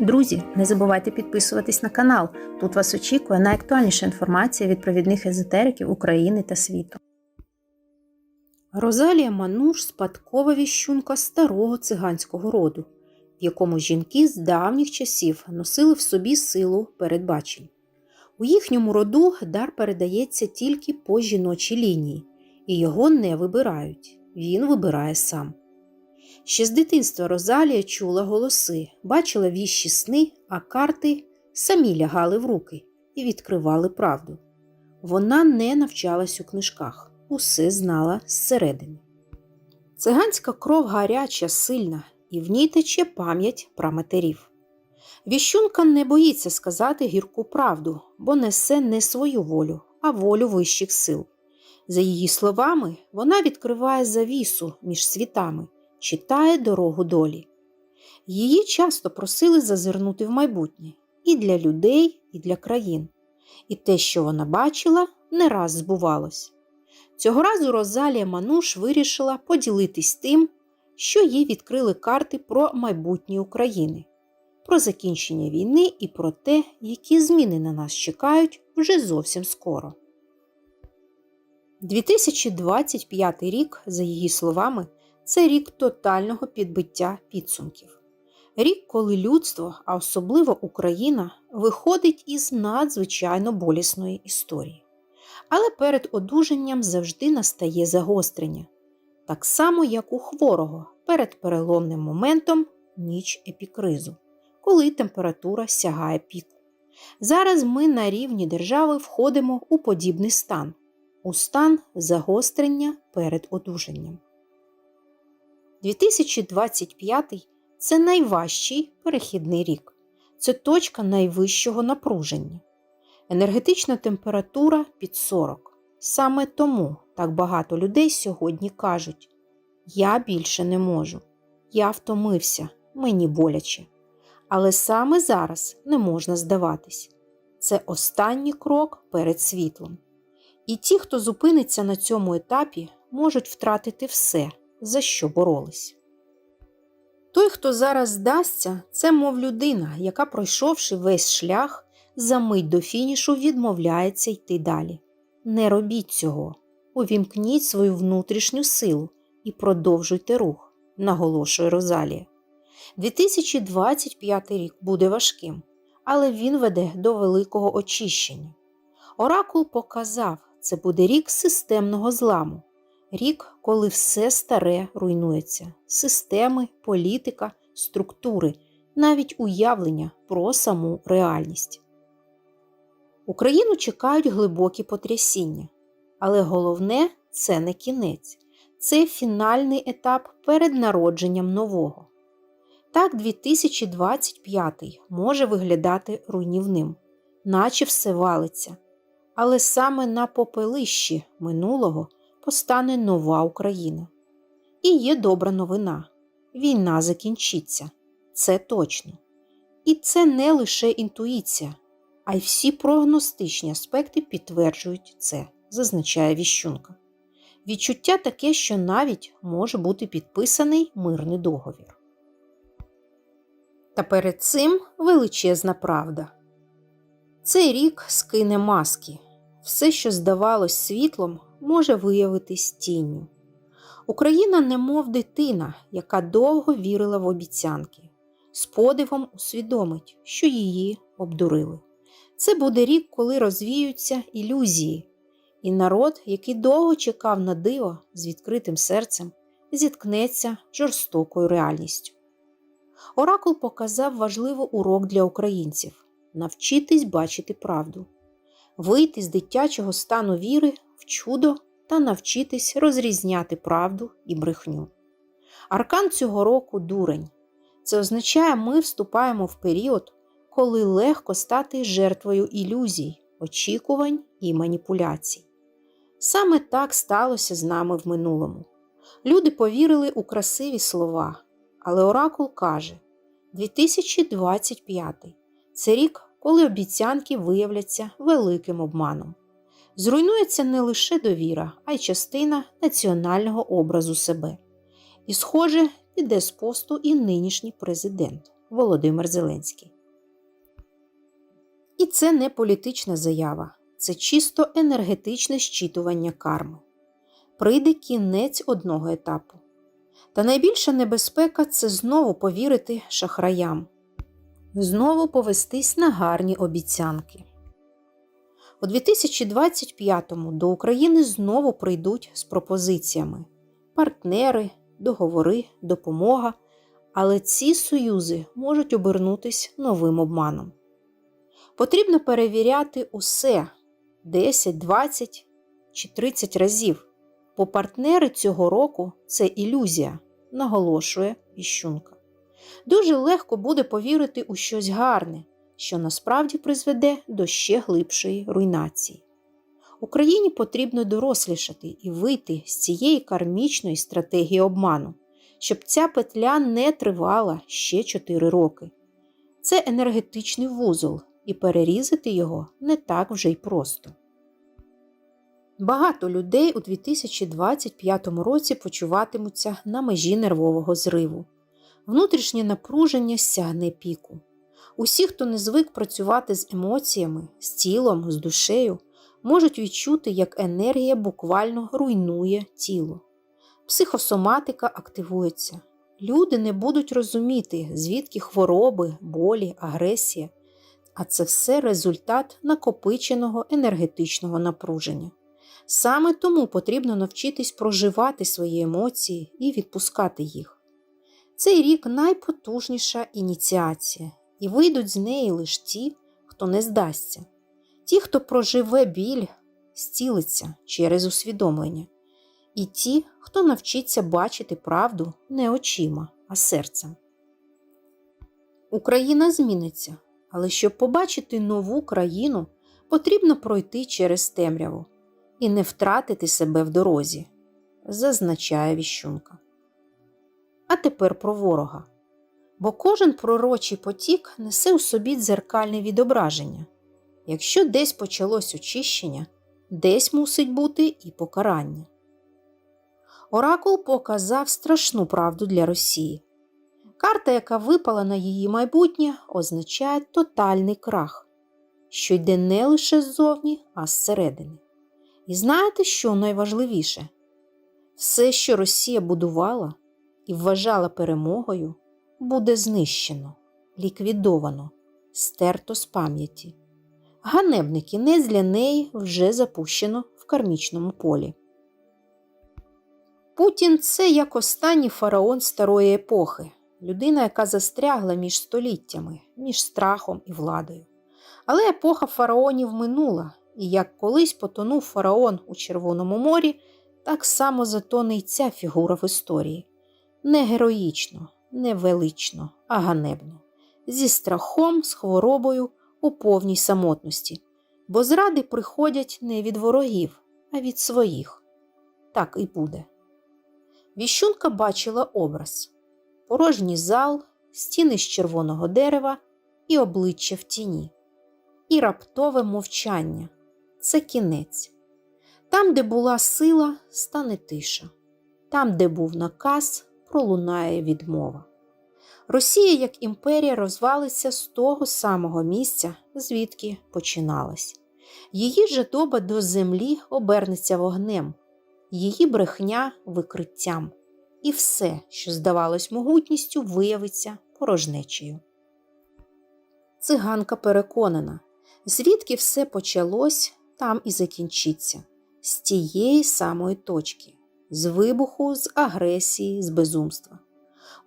Друзі, не забувайте підписуватись на канал. Тут вас очікує найактуальніша інформація від провідних езотериків України та світу. Розалія Мануш спадкова віщунка старого циганського роду, в якому жінки з давніх часів носили в собі силу передбачень. У їхньому роду дар передається тільки по жіночій лінії, і його не вибирають. Він вибирає сам. Ще з дитинства Розалія чула голоси, бачила віщі сни, а карти самі лягали в руки і відкривали правду. Вона не навчалась у книжках, усе знала зсередини. Циганська кров гаряча, сильна, і в ній тече пам'ять про матерів. Віщунка не боїться сказати гірку правду, бо несе не свою волю, а волю вищих сил. За її словами, вона відкриває завісу між світами читає дорогу долі. Її часто просили зазирнути в майбутнє і для людей, і для країн. І те, що вона бачила, не раз збувалось. Цього разу Розалія Мануш вирішила поділитись тим, що їй відкрили карти про майбутнє України, про закінчення війни і про те, які зміни на нас чекають вже зовсім скоро. 2025 рік, за її словами, це рік тотального підбиття підсумків. Рік, коли людство, а особливо Україна, виходить із надзвичайно болісної історії. Але перед одужанням завжди настає загострення, так само, як у хворого перед переломним моментом ніч епікризу, коли температура сягає піку. Зараз ми на рівні держави входимо у подібний стан, у стан загострення перед одужанням. 2025 це найважчий перехідний рік. Це точка найвищого напруження. Енергетична температура під 40. Саме тому так багато людей сьогодні кажуть: Я більше не можу, я втомився, мені боляче. Але саме зараз не можна здаватись. Це останній крок перед світлом. І ті, хто зупиниться на цьому етапі, можуть втратити все за що боролись. Той, хто зараз здасться, це мов людина, яка, пройшовши весь шлях, за мить до фінішу відмовляється йти далі. Не робіть цього, увімкніть свою внутрішню силу і продовжуйте рух, наголошує Розалія. 2025 рік буде важким, але він веде до великого очищення. Оракул показав, це буде рік системного зламу, Рік, коли все старе руйнується, системи, політика, структури, навіть уявлення про саму реальність. Україну чекають глибокі потрясіння, але головне це не кінець, це фінальний етап перед народженням нового. Так, 2025 може виглядати руйнівним, наче все валиться, але саме на попелищі минулого постане нова Україна. І є добра новина. Війна закінчиться. Це точно. І це не лише інтуїція, а й всі прогностичні аспекти підтверджують це, зазначає Віщунка. Відчуття таке, що навіть може бути підписаний мирний договір. Та перед цим величезна правда. Цей рік скине маски. Все, що здавалось світлом, може виявитись тінню. Україна немов дитина, яка довго вірила в обіцянки, з подивом усвідомить, що її обдурили. Це буде рік, коли розвіються ілюзії, і народ, який довго чекав на диво з відкритим серцем, зіткнеться жорстокою реальністю. Оракул показав важливий урок для українців навчитись бачити правду, вийти з дитячого стану віри в чудо та навчитись розрізняти правду і брехню. Аркан цього року дурень. Це означає, ми вступаємо в період, коли легко стати жертвою ілюзій, очікувань і маніпуляцій. Саме так сталося з нами в минулому. Люди повірили у красиві слова, але Оракул каже: 2025 це рік, коли обіцянки виявляться великим обманом. Зруйнується не лише довіра, а й частина національного образу себе. І, схоже, піде з посту і нинішній президент, Володимир Зеленський. І це не політична заява, це чисто енергетичне щитування карми. Прийде кінець одного етапу. Та найбільша небезпека це знову повірити шахраям, знову повестись на гарні обіцянки. У 2025-му до України знову прийдуть з пропозиціями партнери, договори, допомога, але ці союзи можуть обернутись новим обманом. Потрібно перевіряти усе 10, 20 чи 30 разів, бо партнери цього року це ілюзія, наголошує Іщунка. Дуже легко буде повірити у щось гарне, що насправді призведе до ще глибшої руйнації. Україні потрібно дорослішати і вийти з цієї кармічної стратегії обману, щоб ця петля не тривала ще 4 роки. Це енергетичний вузол, і перерізати його не так вже й просто. Багато людей у 2025 році почуватимуться на межі нервового зриву. Внутрішнє напруження сягне піку. Усі, хто не звик працювати з емоціями, з тілом, з душею, можуть відчути, як енергія буквально руйнує тіло. Психосоматика активується. Люди не будуть розуміти, звідки хвороби, болі, агресія, а це все результат накопиченого енергетичного напруження. Саме тому потрібно навчитись проживати свої емоції і відпускати їх. Цей рік найпотужніша ініціація, і вийдуть з неї лише ті, хто не здасться, ті, хто проживе біль, зцілиться через усвідомлення, і ті, хто навчиться бачити правду не очима, а серцем. Україна зміниться, але щоб побачити нову країну, потрібно пройти через темряву і не втратити себе в дорозі, зазначає віщунка. А тепер про ворога. Бо кожен пророчий потік несе у собі дзеркальне відображення. Якщо десь почалось очищення, десь мусить бути і покарання. Оракул показав страшну правду для Росії. Карта, яка випала на її майбутнє, означає тотальний крах, що йде не лише ззовні, а зсередини. І знаєте, що найважливіше? Все, що Росія будувала і вважала перемогою, буде знищено, ліквідовано, стерто з пам'яті. Ганебний кінець для неї вже запущено в кармічному полі. Путін це як останній фараон старої епохи, людина, яка застрягла між століттями, між страхом і владою. Але епоха фараонів минула, і як колись потонув фараон у Червоному морі, так само затоне й ця фігура в історії. Не героїчно, не а ганебно, зі страхом, з хворобою у повній самотності, бо зради приходять не від ворогів, а від своїх. Так і буде. Віщунка бачила образ порожній зал, стіни з червоного дерева і обличчя в тіні, і раптове мовчання це кінець. Там, де була сила, стане тиша, там, де був наказ, пролунає відмова. Росія як імперія розвалиться з того самого місця, звідки починалась. Її жадоба до землі обернеться вогнем, її брехня викриттям, і все, що здавалось могутністю, виявиться порожнечею. Циганка переконана, звідки все почалось, там і закінчиться, з тієї самої точки, з вибуху, з агресії, з безумства.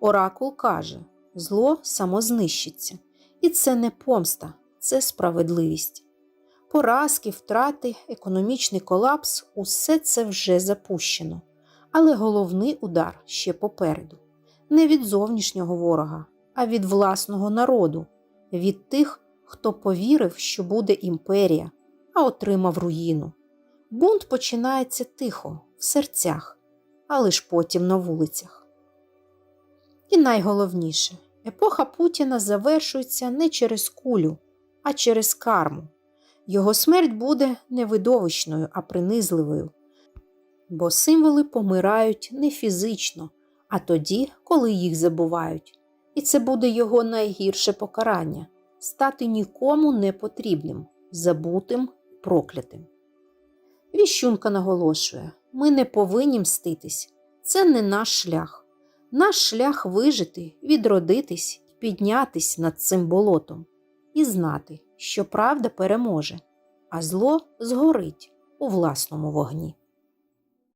Оракул каже: зло самознищиться, і це не помста, це справедливість. Поразки, втрати, економічний колапс усе це вже запущено. Але головний удар ще попереду не від зовнішнього ворога, а від власного народу, від тих, хто повірив, що буде імперія, а отримав руїну. Бунт починається тихо, в серцях, але ж потім на вулицях. І найголовніше, епоха Путіна завершується не через кулю, а через карму. Його смерть буде не видовищною, а принизливою. Бо символи помирають не фізично, а тоді, коли їх забувають. І це буде його найгірше покарання стати нікому не потрібним, забутим, проклятим. Віщунка наголошує: ми не повинні мститись, це не наш шлях. Наш шлях вижити, відродитись і піднятись над цим болотом, і знати, що правда переможе, а зло згорить у власному вогні.